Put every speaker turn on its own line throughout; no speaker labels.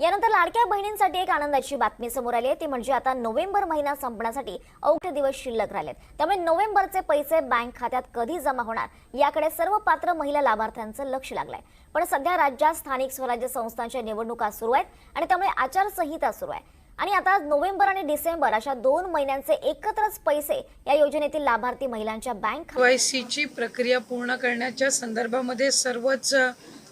यानंतर लाडक्या बहिणींसाठी एक आनंदाची बातमी समोर आली आहे. ती म्हणजे आता नोव्हेंबर महिना संपण्यासाठी अवघे दिवस शिल्लक राहिलेत. त्यामुळे नोव्हेंबरचे पैसे बँक खात्यात कधी जमा होणार याकडे सर्व पात्र महिला लाभार्थ्यांचं लक्ष लागलंय. पण सध्या राज्यात स्थानिक स्वराज्य संस्थांच्या निवडणुका सुरू आहेत आणि त्यामुळे आचारसंहिता सुरू आहे. आणि आता नोव्हेंबर आणि डिसेंबर अशा दोन महिन्यांचे एकत्रच पैसे या योजनेतील लाभार्थी महिलांच्या बँक
वायसीची प्रक्रिया पूर्ण करण्याच्या संदर्भामध्ये सर्वच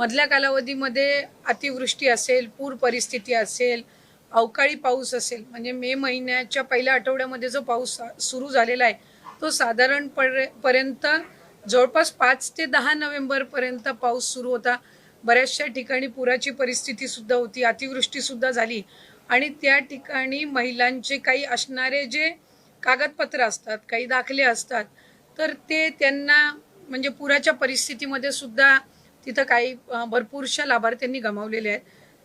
मधल्या कालावधीमध्ये अतिवृष्टी असेल पूर परिस्थिती असेल अवकाळी पाऊस असेल म्हणजे मे महिन्याच्या पहिल्या आठवड्यामध्ये जो पाऊस सुरू झालेला आहे तो साधारण पर्यंत जवळपास पाच ते दहा नोव्हेंबरपर्यंत पाऊस सुरू होता. बऱ्याचशा ठिकाणी पुराची परिस्थितीसुद्धा होती अतिवृष्टीसुद्धा झाली. आणि त्या ठिकाणी महिलांचे काही असणारे जे कागदपत्र असतात काही दाखले असतात तर ते त्यांना म्हणजे पुराच्या परिस्थितीमध्ये सुद्धा तिथं काही भरपूरशा लाभार्थ्यांनी गमावलेले आहेत.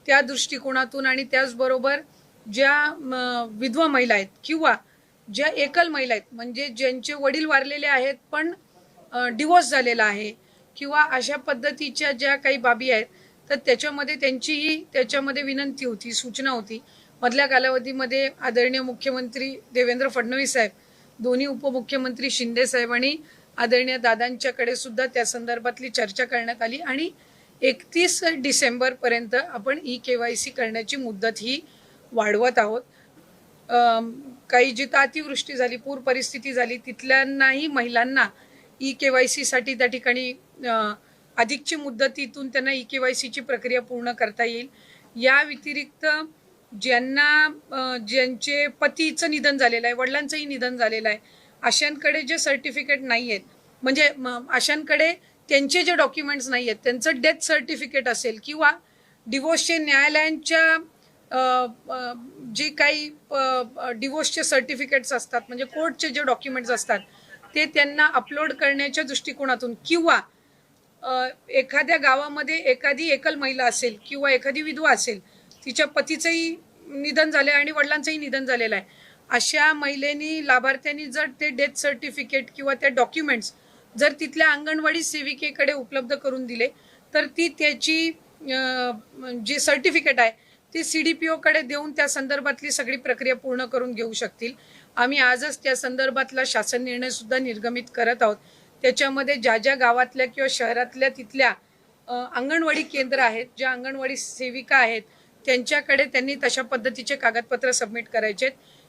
त्या दृष्टिकोनातून आणि त्याचबरोबर ज्या म, विधवा महिला आहेत किंवा ज्या एकल महिला आहेत म्हणजे ज्यांचे वडील वारलेले आहेत पण डिवोर्स झालेला आहे किंवा अशा पद्धतीच्या ज्या काही बाबी आहेत तर त्याच्यामध्ये त्यांचीही त्याच्यामध्ये विनंती होती सूचना होती. मधल्या कालावधीमध्ये आदरणीय मुख्यमंत्री देवेंद्र फडणवीस साहेब दोन्ही उपमुख्यमंत्री शिंदे साहेब आणि आदरणीय दादांच्याकडे सुद्धा त्या संदर्भातली चर्चा करण्यात आली आणि एकतीस डिसेंबरपर्यंत आपण ई के वाय सी करण्याची मुदत ही वाढवत आहोत. काही जिथं अतिवृष्टी झाली पूर परिस्थिती झाली तिथल्यांनाही महिलांना ई के वाय सीसाठी त्या ठिकाणी अधिकची मुदतीतून त्यांना ई के वाय सीची प्रक्रिया पूर्ण करता येईल. या व्यतिरिक्त ज्यांना ज्यांचे पतीचं निधन झालेलं आहे वडिलांचंही निधन झालेलं आहे अशांकडे जे सर्टिफिकेट नाही आहेत म्हणजे म, अशांकडे त्यांचे जे डॉक्युमेंट्स नाही आहेत त्यांचं डेथ सर्टिफिकेट असेल किंवा डिवोर्सचे न्यायालयांच्या जे काही डिवोर्सचे सर्टिफिकेट्स असतात म्हणजे कोर्टचे जे डॉक्युमेंट्स असतात ते त्यांना अपलोड करण्याच्या दृष्टिकोनातून किंवा एखाद्या गावामध्ये एखादी एकल महिला असेल किंवा एखादी विधवा असेल तिच्या पतीचंही निधन झालं आहे आणि वडिलांचंही निधन झालेलं आहे. अशा महिलेनी लाभार्थ्यांनी जर ते डेथ सर्टिफिकेट किंवा त्या डॉक्युमेंट्स जर तिथल्या अंगणवाडी सेविकेकडे उपलब्ध करून दिले तर ती त्याची जे सर्टिफिकेट आहे ती सी डी पी ओकडे देऊन त्या संदर्भातली सगळी प्रक्रिया पूर्ण करून घेऊ शकतील. आम्ही आजच त्या संदर्भातला शासन निर्णय सुद्धा निर्गमित करत आहोत. त्याच्यामध्ये ज्या ज्या गावातल्या किंवा शहरातल्या तिथल्या अंगणवाडी केंद्र आहेत ज्या अंगणवाडी सेविका आहेत त्यांच्याकडे त्यांनी तशा पद्धतीचे कागदपत्र सबमिट करायचे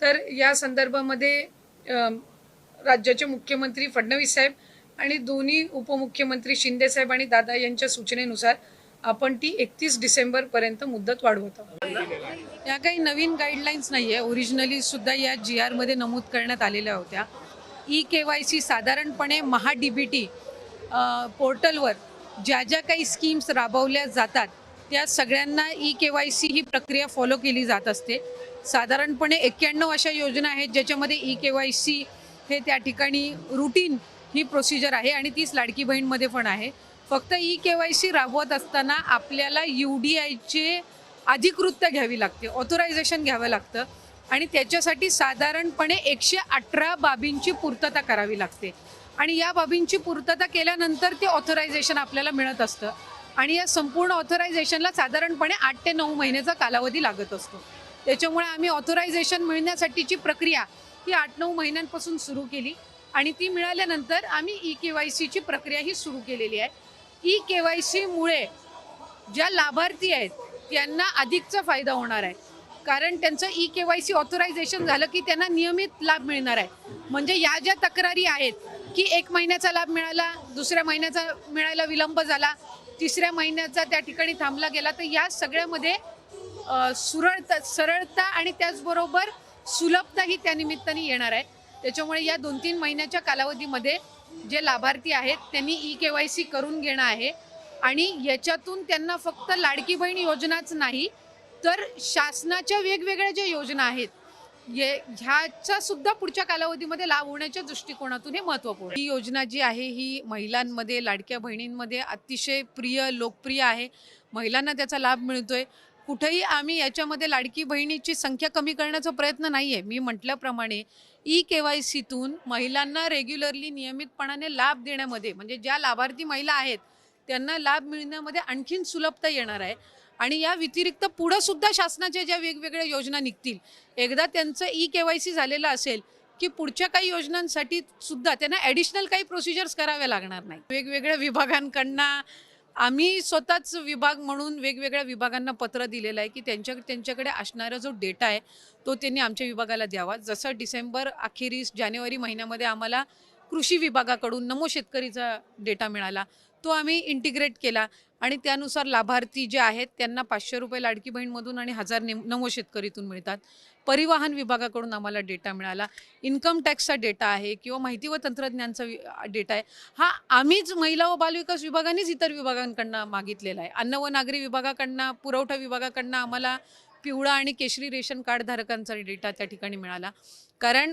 तर या संदर्भामध्ये राज्याचे मुख्यमंत्री फडणवीस साहेब आणि दोन्ही उपमुख्यमंत्री शिंदे साहेब आणि दादा यांच्या सूचनेनुसार आपण ती एकतीस डिसेंबरपर्यंत मुदत वाढवत आहोत. या काही नवीन गाईडलाईन्स नाही आहे ओरिजिनली सुद्धा या जी आरमध्ये नमूद करण्यात आलेल्या होत्या. ई के वाय सी साधारणपणे महा डी बी टी पोर्टलवर ज्या ज्या काही स्कीम्स राबवल्या जातात त्या सगळ्यांना ई के वाय सी ही प्रक्रिया फॉलो केली जात असते. साधारणपणे एक्क्याण्णव अशा योजना आहेत ज्याच्यामध्ये ई के वाय सी हे त्या ठिकाणी रुटीन ही प्रोसिजर आहे आणि तीच लाडकी बहीणमध्ये पण आहे. फक्त ई के वाय सी राबवत असताना आपल्याला यू डी आयचे अधिकृतता घ्यावी लागते ऑथोरायझेशन घ्यावं लागतं आणि त्याच्यासाठी साधारणपणे एकशे अठरा बाबींची पूर्तता करावी लागते. आणि या बाबींची पूर्तता केल्यानंतर ते ऑथोरायझेशन आपल्याला मिळत असतं आणि या संपूर्ण ऑथोरायझेशनला साधारणपणे आठ ते नऊ महिन्याचा कालावधी लागत असतो. त्याच्यामुळे आम्ही ऑथोरायझेशन मिळण्यासाठीची प्रक्रिया ही आठ नऊ महिन्यांपासून सुरू केली. आणि ती मिळाल्यानंतर आम्ही ई के वाय सीची प्रक्रिया ही सुरू केलेली आहे. ई के वाय सीमुळे ज्या लाभार्थी आहेत त्यांना अधिकचा फायदा होणार आहे. कारण त्यांचं E K Y C authorisation झालं की त्यांना नियमित लाभ मिळणार आहे. म्हणजे या ज्या तक्रारी आहेत की एक महिन्याचा लाभ मिळाला दुसऱ्या महिन्याचा मिळायला विलंब झाला तिसऱ्या महिन्याचा त्या ठिकाणी थांबला गेला तर या सगळ्यामध्ये सुरळता सरळता आणि त्याचबरोबर सुलभता ही त्या निमित्ताने येणार आहे त्याच्यामुळे या दोन तीन महिन्याच्या कालावधीमध्ये जे लाभार्थी आहेत त्यांनी ई के वाय सी करून घेणं आहे. आणि याच्यातून त्यांना फक्त लाडकी बहीण योजनाच नाही तर शासनाच्या वेगवेगळ्या ज्या योजना आहेत ये ह्याचा सुद्धा पुढच्या कालावधीमध्ये लाभ होण्याच्या दृष्टिकोनातून हे महत्त्वपूर्ण ही योजना जी आहे ही महिलांमध्ये लाडक्या बहिणींमध्ये अतिशय प्रिय लोकप्रिय आहे. महिलांना त्याचा लाभ मिळतोय. कुठेही आम्ही याच्यामध्ये लाडकी बहिणीची संख्या कमी करण्याचा प्रयत्न नाही आहे मी म्हटल्याप्रमाणे ई के वाय सीतून महिलांना रेग्युलरली नियमितपणाने लाभ देण्यामध्ये म्हणजे ज्या लाभार्थी महिला आहेत त्यांना लाभ मिळण्यामध्ये आणखीन सुलभता येणार आहे. आणि या व्यतिरिक्त पुढं सुद्धा शासनाच्या ज्या वेगवेगळ्या योजना निघतील एकदा त्यांचं ई के वाय सी झालेलं असेल की पुढच्या काही योजनांसाठी सुद्धा त्यांना ॲडिशनल काही प्रोसिजर्स कराव्या लागणार नाही वेगवेगळ्या विभागांकडनं आम्ही स्वतःच विभाग म्हणून वेगवेगळ्या विभागांना पत्र दिलेलं आहे की त्यांच्या त्यांच्याकडे असणारा जो डेटा आहे तो त्यांनी आमच्या विभागाला द्यावा. जसं डिसेंबर अखेरीस जानेवारी महिन्यामध्ये आम्हाला कृषी विभागाकडून नमो शेतकरीचा डेटा मिळाला. तो आम्ही इंटिग्रेट केला आणि त्यानुसार लाभार्थी जे आहेत त्यांना पाचशे रुपये लाडकी बहीणमधून आणि हजार नेम नमो शेतकरीतून मिळतात. परिवहन विभागाकडून आम्हाला डेटा मिळाला. इन्कम टॅक्सचा डेटा आहे किंवा माहिती व तंत्रज्ञानचा डेटा आहे. हा आम्हीच महिला व बालविकास विभागानेच इतर विभागांकडनं मागितलेला आहे. अन्न व नागरी विभागाकडनं पुरवठा विभागाकडनं आम्हाला पिवळा आणि केशरी रेशन कार्डधारकांचा डेटा त्या ठिकाणी मिळाला. कारण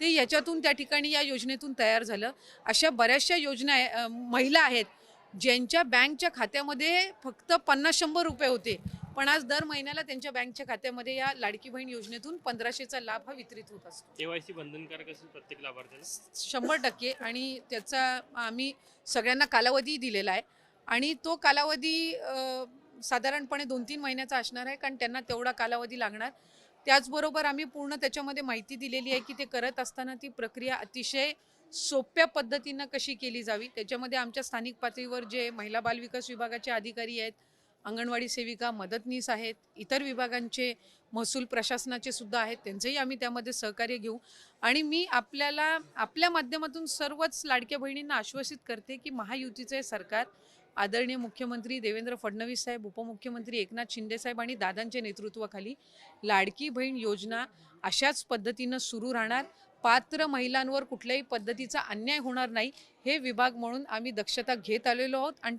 ते याच्यातून त्या ठिकाणी या योजनेतून तयार झालं. अशा बऱ्याचशा योजना महिला आहेत ज्यांच्या बँकच्या खात्यामध्ये फक्त पन्नास शंभर रुपये होते. पण आज दर महिन्याला त्यांच्या बँकच्या खात्यामध्ये या लाडकी बहीण योजनेतून पंधराशेचा लाभ हा वितरित होत असतो.
केवायसी बंधनकारक असेल प्रत्येक लाभार्थ्याला?
शंभर टक्के आणि त्याचा आम्ही सगळ्यांना कालावधी दिलेला आहे. आणि तो कालावधी साधारणपणे दोन तीन महिन्याचा असणार आहे कारण त्यांना तेवढा कालावधी लागणार. त्याचबरोबर आम्ही पूर्ण त्याच्यामध्ये माहिती दिलेली आहे की ते करत असताना ती प्रक्रिया अतिशय सोप्या पद्धतीनं कशी केली जावी. त्याच्यामध्ये आमच्या स्थानिक पातळीवर जे महिला बालविकास विभागाचे अधिकारी आहेत अंगणवाडी सेविका मदतनीस आहेत इतर विभागांचे महसूल प्रशासनाचे सुद्धा आहेत त्यांचंही आम्ही त्यामध्ये सहकार्य घेऊ. आणि मी आपल्याला आपल्या माध्यमातून सर्वच लाडक्या बहिणींना आश्वासित करते की महायुतीचे हे सरकार आदरणीय मुख्यमंत्री देवेंद्र फडणवीस साहेब उपमुख्यमंत्री एकनाथ शिंदे साहेब आणि दादांच्या नेतृत्वाखाली लाडकी बहीण योजना अशाच पद्धतीनं सुरू राहणार. पात्र महिलांवर कुठल्याही पद्धतीचा अन्याय होणार नाही हे विभाग म्हणून आम्ही दक्षता घेत आलेलो आहोत. आणि ती